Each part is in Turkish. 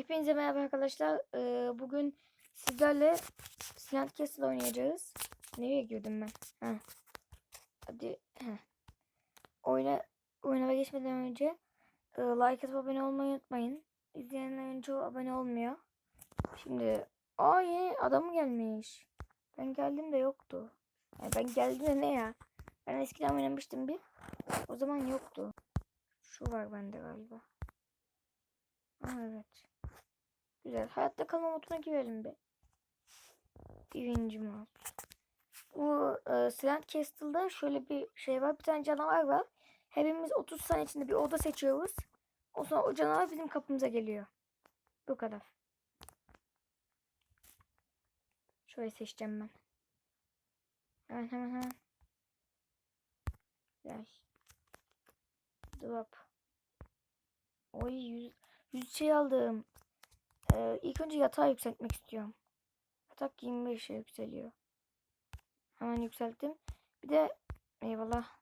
Hepinize merhaba arkadaşlar. Ee, bugün sizlerle Silent Castle oynayacağız. Nereye girdim ben? Ha. Hadi. Heh. Oyuna, oyuna geçmeden önce e, like atıp abone olmayı unutmayın. İzleyenlerin çoğu abone olmuyor. Şimdi aa yeni adam gelmiş. Ben geldim de yoktu. Yani ben geldim de ne ya? Ben eskiden oynamıştım bir. O zaman yoktu. Şu var bende galiba. Aa, evet. Güzel. Hayatta kalma moduna girelim bir. Birinci mod. Bu e, Silent Castle'da şöyle bir şey var. Bir tane canavar var. Hepimiz 30 saniye içinde bir oda seçiyoruz. O sonra o canavar bizim kapımıza geliyor. Bu kadar. Şöyle seçeceğim ben. Hemen hemen hemen. Güzel. Drop. Oy 100, 100 şey aldım. Ee, ilk önce yatağı yükseltmek istiyorum. Yatak 25'e yükseliyor. Hemen yükselttim. Bir de eyvallah.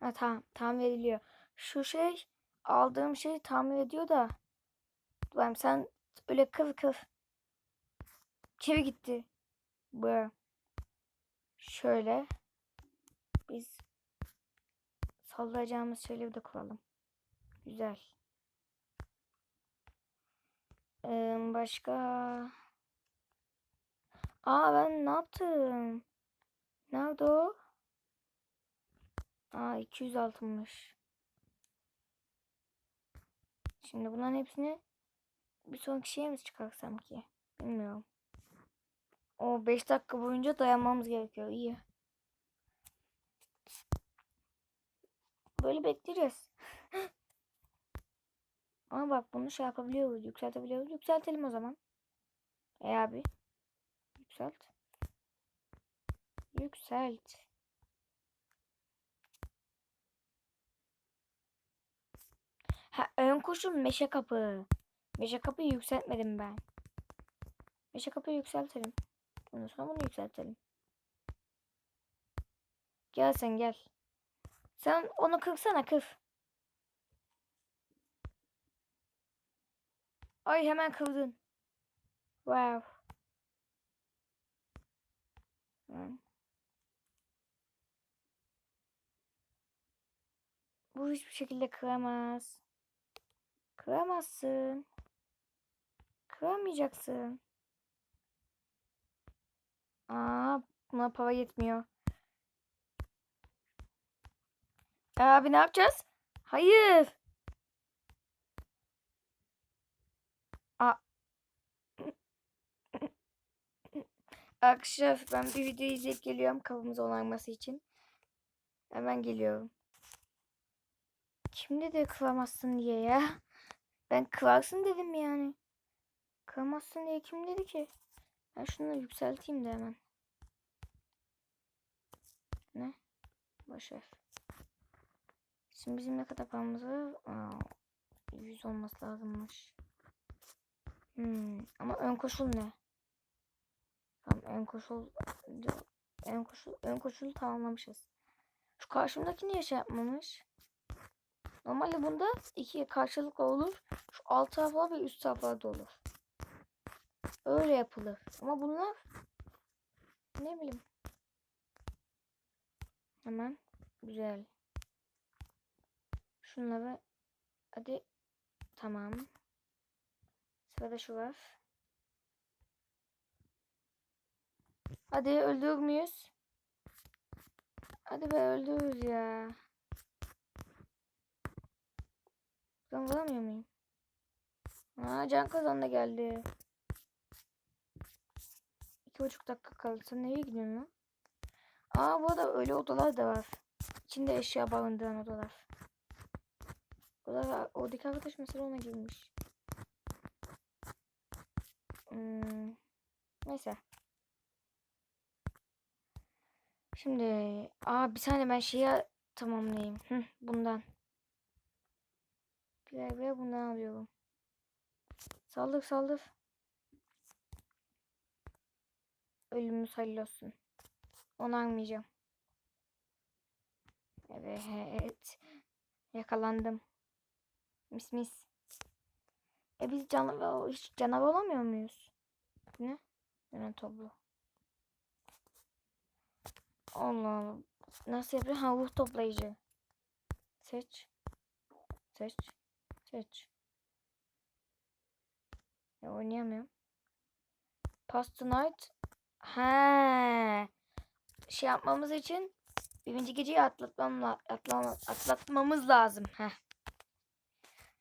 Ha tamam. Tamir ediliyor. Şu şey aldığım şey tamir ediyor da. Ben sen öyle kıv kıv. Kiri gitti. Bu. Şöyle. Biz sallayacağımız şeyleri de kuralım. Güzel. Ee, başka. Aa ben ne yaptım? Nerede o? Aa 200 altınmış. Şimdi bunların hepsini bir sonraki şeye mi çıkarsam ki? Bilmiyorum. O 5 dakika boyunca dayanmamız gerekiyor. İyi. Böyle bekleyeceğiz. Ama bak bunu şey yapabiliyoruz. Yükseltebiliyoruz. Yükseltelim o zaman. E abi. Yükselt. Yükselt. Ha ön koşul meşe kapı. Meşe kapıyı yükseltmedim ben. Meşe kapıyı yükseltelim. Ondan sonra bunu yükseltelim. Gel sen gel. Sen onu kırsana kır. Ay hemen kırdın. Wow. Hı. Bu hiçbir şekilde kıramaz. Kıramazsın. Kıramayacaksın. Aa, buna para yetmiyor. Abi ne yapacağız? Hayır. A Arkadaşlar ben bir video izleyip geliyorum kafamız onarması için. Hemen geliyorum. Kim dedi kıramazsın diye ya? Ben kırarsın dedim yani. Kıramazsın diye kim dedi ki? Ben şunu yükselteyim de hemen. Ne? Boşver. Şimdi bizim ne kadar paramız var? Aa, 100 olması lazımmış. Hmm, ama ön koşul ne? Tamam ön koşul ön koşul ön koşulu tamamlamışız. Şu karşımdaki niye şey yapmamış? Normalde bunda iki karşılıklı olur. Şu alt taraflar ve üst taraflar da olur. Öyle yapılır. Ama bunlar ne bileyim. Hemen güzel. Şunları hadi tamam. Sırada şu var. Hadi öldürür müyüz? Hadi be öldürürüz ya. Ben vuramıyor muyum? Aa can kazan da geldi. İki buçuk dakika kaldı. Sen nereye gidiyorsun lan? Aa bu arada öyle odalar da var. İçinde eşya barındıran odalar. Odalar, oradaki arkadaş mesela ona girmiş. Hmm, neyse. Şimdi aa bir saniye ben şeyi tamamlayayım. Hı, bundan. Birer birer bundan alıyorum. Saldır saldır. Ölümümüz hayırlı olsun. Onu almayacağım. Evet. Yakalandım. Mis mis. E biz canavar, hiç canavar olamıyor muyuz? Ne? Yine toplu. Allah Allah. Nasıl yapıyor? Ha ruh toplayıcı. Seç. Seç. Seç. Ya oynayamıyorum. Past tonight. He. Şey yapmamız için birinci geceyi atlatmam la- atlama- atlatmamız lazım. Heh.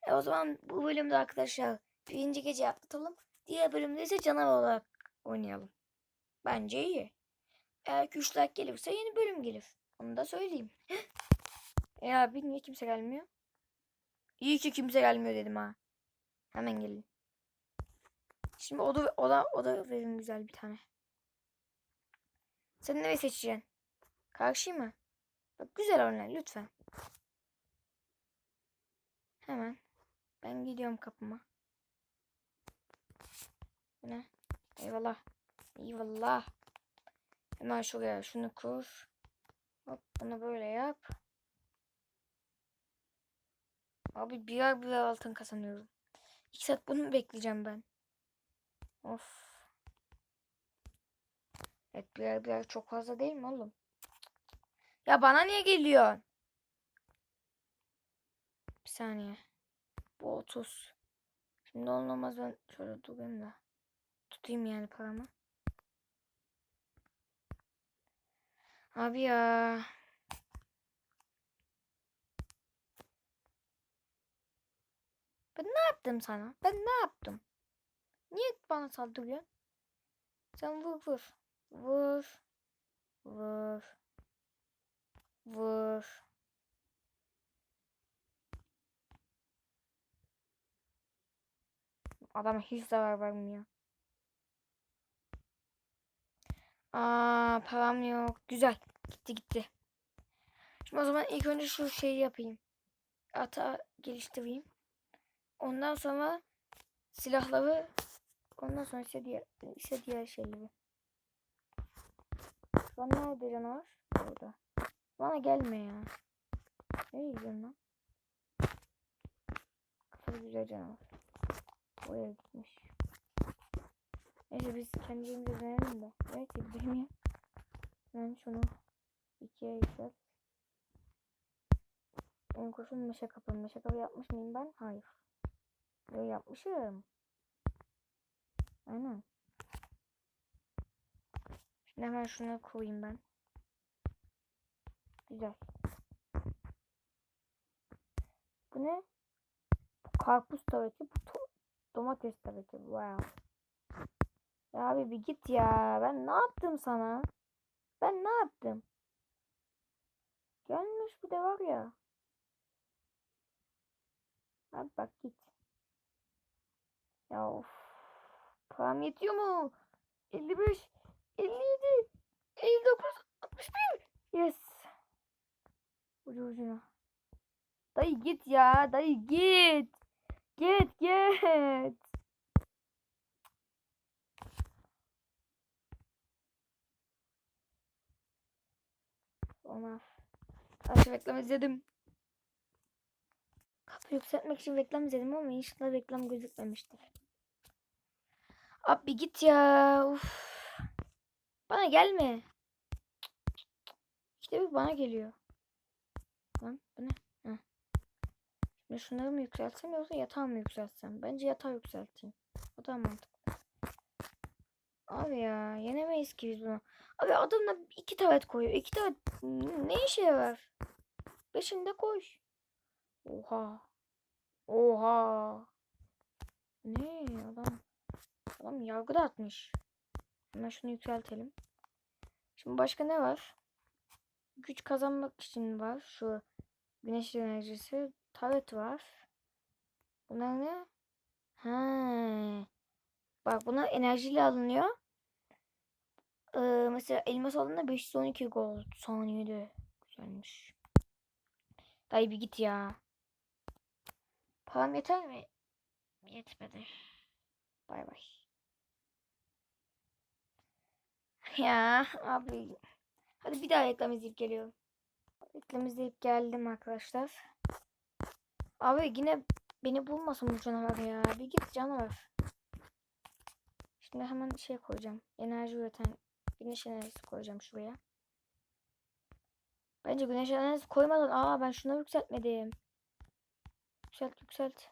E o zaman bu bölümde arkadaşlar birinci geceyi atlatalım. Diğer bölümde ise canavar olarak oynayalım. Bence iyi. Eğer ki 3 like gelirse yeni bölüm gelir. Onu da söyleyeyim. e abi niye kimse gelmiyor? İyi ki kimse gelmiyor dedim ha. Hemen gelin. Şimdi oda oda oda verin güzel bir tane. Sen ne seçeceksin? Karşı mı? Bak güzel oyna lütfen. Hemen. Ben gidiyorum kapıma. Ne? Eyvallah. Eyvallah. Hemen şuraya şunu kur. Hop bunu böyle yap. Abi birer birer altın kazanıyorum. İki saat bunu mu bekleyeceğim ben? Of. Evet birer birer çok fazla değil mi oğlum? Ya bana niye geliyor? Bir saniye. Bu 30. Şimdi olmaz ben şöyle durayım da. Tutayım yani paramı. Abi ya. Ben ne yaptım sana? Ben ne yaptım? Niye bana saldırıyorsun? Sen vur vur. Vur. Vur. Vur. Adam hiç zarar vermiyor. Aa param yok. Güzel. Gitti gitti. Şimdi o zaman ilk önce şu şeyi yapayım. Ata geliştireyim. Ondan sonra silahları ondan sonra ise diğer, ise diğer şeyleri. Şu an nerede canavar? Burada. Bana gelme ya. Ne gidiyorsun lan? Kafalı güzel canavar. Oraya gitmiş. Neyse biz kendimize deneyelim de. Evet bilmiyorum. Ben şunu ikiye yükselt. En kurşun meşe kapı. Meşe kapı yapmış mıyım ben? Hayır. Yo yapmışım. Aynen. Şimdi hemen şunu koyayım ben. Güzel. Bu ne? Bu karpuz taveti. Bu domates taveti. Wow. Ya abi bir git ya. Ben ne yaptım sana? Ben ne yaptım? Gelmiş bir de var ya. Abi bak git. Ya of. Param yetiyor mu? 55, 57, 59, 61. Yes. Ucu ucuna. Dayı git ya. Dayı git. Git git. Olmaz. Karşı reklam izledim. Kapı yükseltmek için reklam izledim ama inşallah reklam gözükmemiştir. Abi git ya. Uf. Bana gelme. İşte bir bana geliyor. Lan bu ne? Şimdi şunları mı yükseltsem yoksa yatağı mı yükseltsem? Bence yatağı yükselteyim. O da mantıklı. Abi ya yenemeyiz ki biz bunu. Abi adamla iki taret koyuyor. İki taret ne işe yarar? Beşinde koy. Oha. Oha. Ne adam? Adam yargı da atmış. Hemen şunu yükseltelim. Şimdi başka ne var? Güç kazanmak için var. Şu güneş enerjisi. Taret var. Bunlar ne? Ha. Bak bunlar enerjiyle alınıyor. Ee, mesela elmas alanında 512 gold saniyede. Güzelmiş. Dayı bir git ya. Param yeter mi? Yetmedi. Bay bay. Ya abi. Hadi bir daha reklam izleyip geliyorum. Beklemizleyip geldim arkadaşlar. Abi yine beni bulmasın bu canavar ya. Bir git canavar. Şimdi hemen şey koyacağım. Enerji üreten güneş enerjisi koyacağım şuraya. Bence güneş enerjisi koymadan aa ben şunu yükseltmedim. Yükselt yükselt.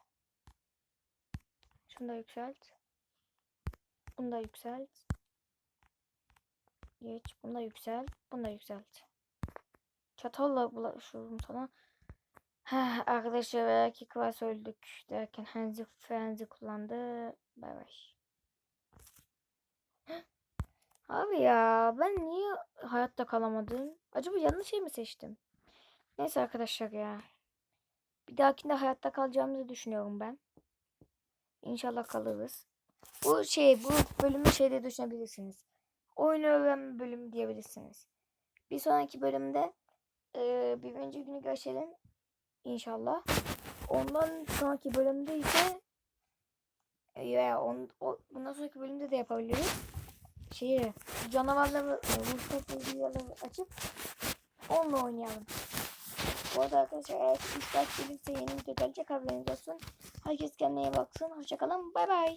Şunu da yükselt. Bunu da yükselt. Geç. Bunu da yükselt. Bunu da yükselt. Çatalla bulaşıyorum sana. Heh, arkadaşlar belki klas öldük derken Hanzi Frenzi kullandı. Bay bay. Abi ya ben niye hayatta kalamadım? Acaba yanlış şey mi seçtim? Neyse arkadaşlar ya. Bir dahakinde hayatta kalacağımızı düşünüyorum ben. İnşallah kalırız. Bu şey bu bölümü şeyde düşünebilirsiniz. Oyun öğrenme bölümü diyebilirsiniz. Bir sonraki bölümde e, birinci günü geçelim. İnşallah. Ondan sonraki bölümde ise e, ya on, o, bundan sonraki bölümde de yapabiliriz. Şeyi canavarları e, ruhsat bilgileri açıp onunla oynayalım. Bu arada arkadaşlar eğer istek gelirse yeni video gelecek haberiniz olsun. Herkes kendine iyi baksın. Hoşçakalın. Bay bay.